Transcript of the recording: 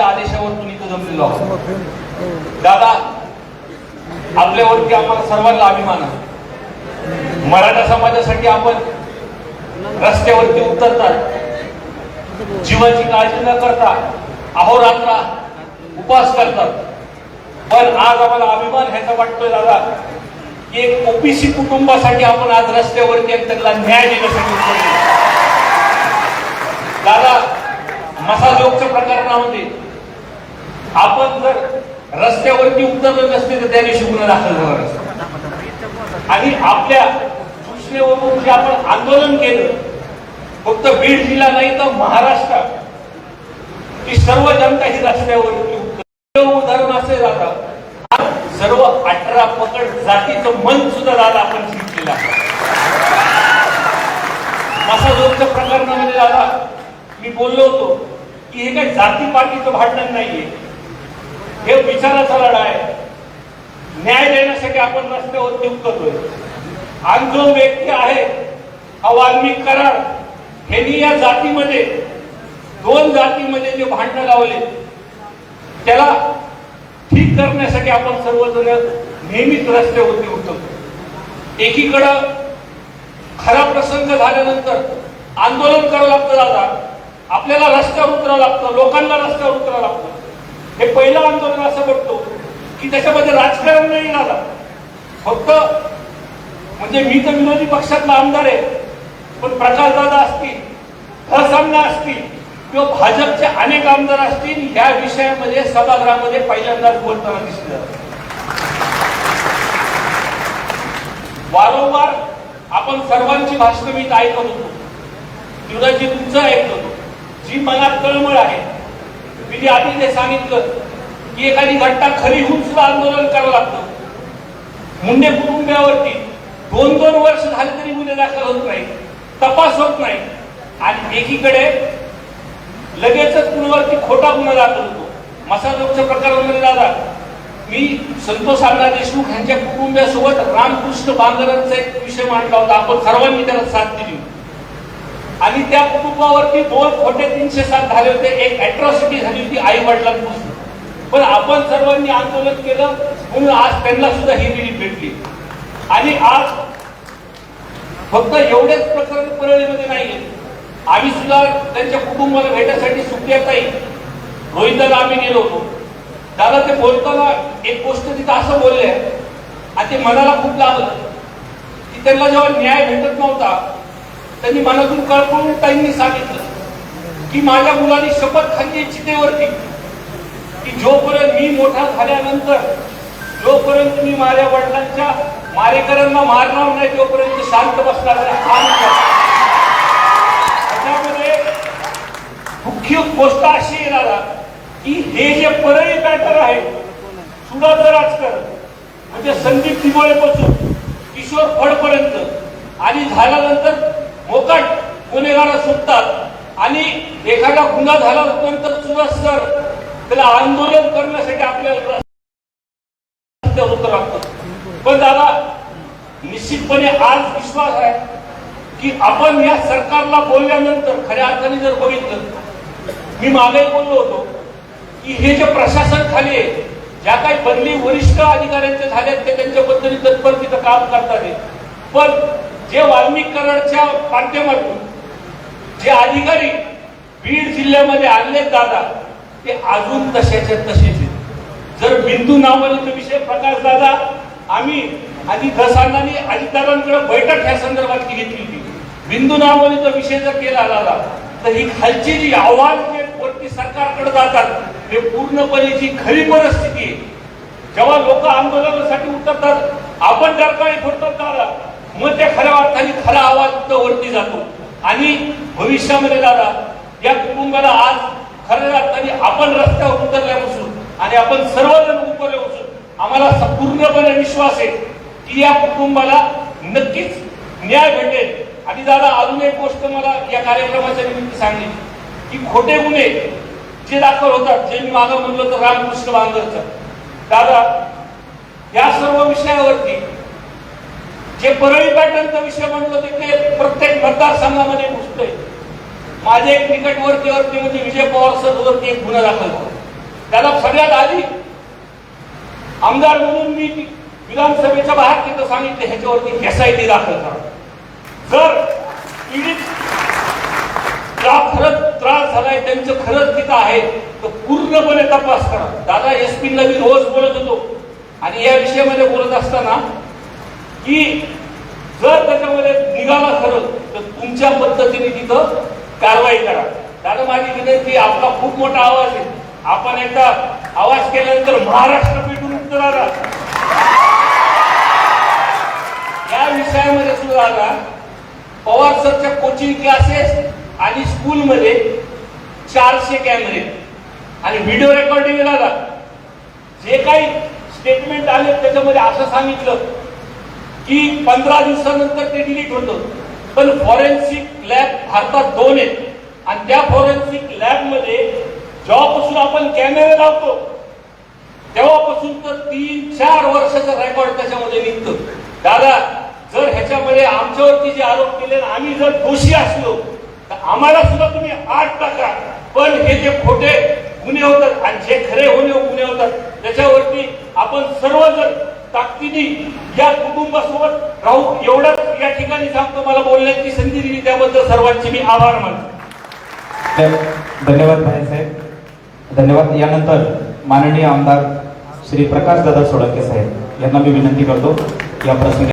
आदेशावर आदेशावरतून इथं जमलेलो आहोत. दादा आपल्यावरती आम्हाला सर्वांना अभिमान आहे. मराठा समाजासाठी आपण रस्त्यावरती उतरतात. जीवाची काळजी न करता अहोरात्र उपवास करतात. पण आज आम्हाला अभिमान ह्याचा वाटतोय दादा की एक ओबीसी कुटुंबासाठी आपण आज रस्त्यावरती एक त्यांना न्याय देण्यासाठी उतरलो. दादा मसाजोगचं प्रकरणामध्ये आपण जर रस्त्यावरती उतरलं नसते तर त्या दिवशी गुन्हा दाखल झाला असतो आणि आपल्या सूचनेवरून जे आपण आंदोलन केलं फक्त बीड जिल्हा नाही तर महाराष्ट्रात की सर्व जनता ही रस्त्यावरती उतरली. उदाहरण असे जातात सर्व अठरा पकड जातीचं मन सुद्धा दादा आपण शिकलेलं आहे. मसाजोगच्या प्रकरणामध्ये दादा मी बोललो होतो की हे काही जाती पातीचं भांडण नाहीये. हे विचाराचा लढा आहे. न्याय देण्यासाठी आपण रस्त्यावरती करतोय. आणि जो व्यक्ती आहे हा वाल्मिक करार यांनी या जातीमध्ये दोन जातीमध्ये जे भांडणं लावले त्याला ठीक करण्यासाठी आपण सर्वजण नेहमीच रस्त्यावरती उतरतो एकीकडं खरा प्रसंग झाल्यानंतर आंदोलन करावं लागतं दादा. आपल्याला रस्त्यावर उतरावं लागतं लोकांना रस्त्यावर उतरावं लागतं. हे पहिलं आंदोलन असं बघतो की त्याच्यामध्ये राजकारण नाही झालं फक्त म्हणजे मी तर विरोधी पक्षातला आमदार आहे पण प्रकाशदादा असतील प्रसन्न असतील किंवा भाजपचे अनेक आमदार असतील या विषयामध्ये सभागृहामध्ये पहिल्यांदाच बोलताना दिसले. वारंवार आपण सर्वांची भाषणं मी ऐकत होतो. युवराजी तुमचं ऐकत होतो. जी मनात तळमळ आहे मी जे आधी सांगितलं की एखादी घटना खरी होऊन सुद्धा आंदोलन करावं लागतं. मुंडे कुटुंबियावरती दोन दोन वर्ष झाले तरी गुन्हे दाखल होत नाही तपास होत नाही. आणि एकीकडे लगेचच कुणावरती खोटा गुन्हा दाखल होतो. मसाजोगच्या प्रकारामध्ये दादा मी संतोष अण्णा देशमुख यांच्या कुटुंबियासोबत रामकृष्ण बांगरांचा एक विषय मांडला होता. आपण सर्वांनी त्याला साथ दिली आणि त्या कुटुंबावरती दोन खोटे तीनशे सात झाले होते. एक अॅट्रॉसिटी झाली होती आई वडिलांपासून. पण आपण सर्वांनी आंदोलन केलं म्हणून आज त्यांना सुद्धा ही रिलीफ भेटली. आणि आज फक्त एवढेच प्रकरण परळीमध्ये नाहीये. आम्ही सुद्धा त्यांच्या कुटुंबाला भेटायसाठी सुप्रियाताई रोहिताला आम्ही गेलो होतो. दादा ते बोलताना एक गोष्ट तिथं असं बोलले आणि ते मनाला खूप लागलं की त्यांना जेव्हा न्याय भेटत नव्हता त्यांनी मनातून कळकळून ताईंनी सांगितलं की माझ्या मुलाने शपथ खाल्ली चितेवरती. की जोपर्यंत मी मोठा झाल्यानंतर जोपर्यंत मी माझ्या वडिलांच्या मारेकरांना मारणार नाही तोपर्यंत शांत बसणार नाही त्याच्यामध्ये मुख्य गोष्ट अशी येणार की हे जे परळी पॅटर आहे सुधाकर राजकारण म्हणजे संदीप दिवाळीपासून किशोर फडपर्यंत आणि झाल्यानंतर मोकट गुन्हेगार सुटतात. आणि एखादा गुन्हा झाला तर सुद्धा सर त्याला आंदोलन करण्यासाठी आपल्याला रस्त्यावर उतरावं लागतं. पण दादा निश्चितपणे आज विश्वास आहे की आपण या सरकारला बोलल्यानंतर खऱ्या अर्थाने जर बघितलं मी मागे बोललो होतो की हे जे प्रशासन खाली आहे ज्या काही बदली वरिष्ठ अधिकाऱ्यांचे झाल्यात ते त्यांच्या तत्पर तिथं काम करतात. पण जे वाल्मिक कराडच्या माध्यमातून जे अधिकारी बीड जिल्ह्यामध्ये आणलेत दादा ते अजून तशाच्या तसेच आहेत. जर बिंदू नावाचा विषय प्रकाश दादा आम्ही आणि दसांनी अजितदादांकडे बैठक ह्या संदर्भात घेतली होती. बिंदू नावाचा विषय जर केला दादा तर ही खालची जी आव्हान जे वरती सरकारकडे जातात हे पूर्णपणे जी खरी परिस्थिती आहे. जेव्हा लोक आंदोलनासाठी उतरतात आपण जर काही फुटतो दादा मग त्या खऱ्या अर्थाने खरा आवाज वरती जातो. आणि भविष्यामध्ये दादा या कुटुंबाला आज खऱ्या अर्थाने आपण रस्त्यावर उतरल्यापासून आणि आपण सर्वजण उतरल्यापासून आम्हाला पूर्णपणे विश्वास आहे की या कुटुंबाला नक्कीच न्याय भेटेल. आणि दादा अजून एक गोष्ट मला या कार्यक्रमाच्या निमित्त सांगली की खोटे गुन्हे जे दाखल होतात जे मी मागं म्हणलं तर रामकृष्ण बांगरचं दादा या सर्व विषयावरती जे परळी पॅटर्नचा विषय म्हणतो ते ते प्रत्येक मतदारसंघामध्ये घुसतोय माझे एक निकटवर्ती वरती म्हणजे विजय पवार सरवरती एक गुन्हा दाखल झाला. त्याला सगळ्यात आधी आमदार म्हणून मी विधानसभेच्या बाहेर तिथं सांगितलं ह्याच्यावरती एसआयटी दाखल करा. जर पीडित ज्या खरंच त्रास झालाय त्यांचं खरंच तिथं आहे तर पूर्णपणे तपास करा. दादा एस ला मी रोज बोलत होतो. आणि या विषयामध्ये बोलत असताना की जर त्याच्यामध्ये निघाला खरं तर तुमच्या पद्धतीने तिथं कारवाई करा. दादा माझी विनंती आपला खूप मोठा आवाज आहे. आपण एकदा आवाज केल्यानंतर महाराष्ट्र पेटून उठतो दादा. या विषयामध्ये सुद्धा दादा पवार सरच्या कोचिंग क्लासेस आणि स्कूलमध्ये चारशे कॅमेरे. आणि व्हिडिओ रेकॉर्डिंग दादा. जे काही स्टेटमेंट आले त्याच्यामध्ये असं सांगितलं की पंधरा दिवसानंतर ते डिलीट होतं. पण फॉरेन्सिक लॅब भारतात दोन आहेत. आणि त्या फॉरेन्सिक लॅबमध्ये जेव्हापासून आपण कॅमेरे लावतो तेव्हापासून तर तीन चार वर्षाचा रेकॉर्ड त्याच्यामध्ये निघतो. दादा जर ह्याच्यामध्ये आमच्यावरती जे आरोप केले आम्ही जर दोषी असलो तर आम्हाला सुद्धा तुम्ही आठ टाका. पण हे जे खोटे गुन्हे होतात आणि जे खरे होणे गुन्हे होतात त्याच्यावरती आपण सर्वजण ताकदीने या कुटुंबासोबत राहू एवढंच या ठिकाणी सांगतो मला बोलण्याची संधी दिली. त्याबद्दल सर्वांचे मी आभार मानतो. धन्यवाद भाईसाहेब धन्यवाद. यानंतर माननीय आमदार श्री प्रकाश दादा सोळंके साहेब यांना मी विनंती करतो या प्रसंगी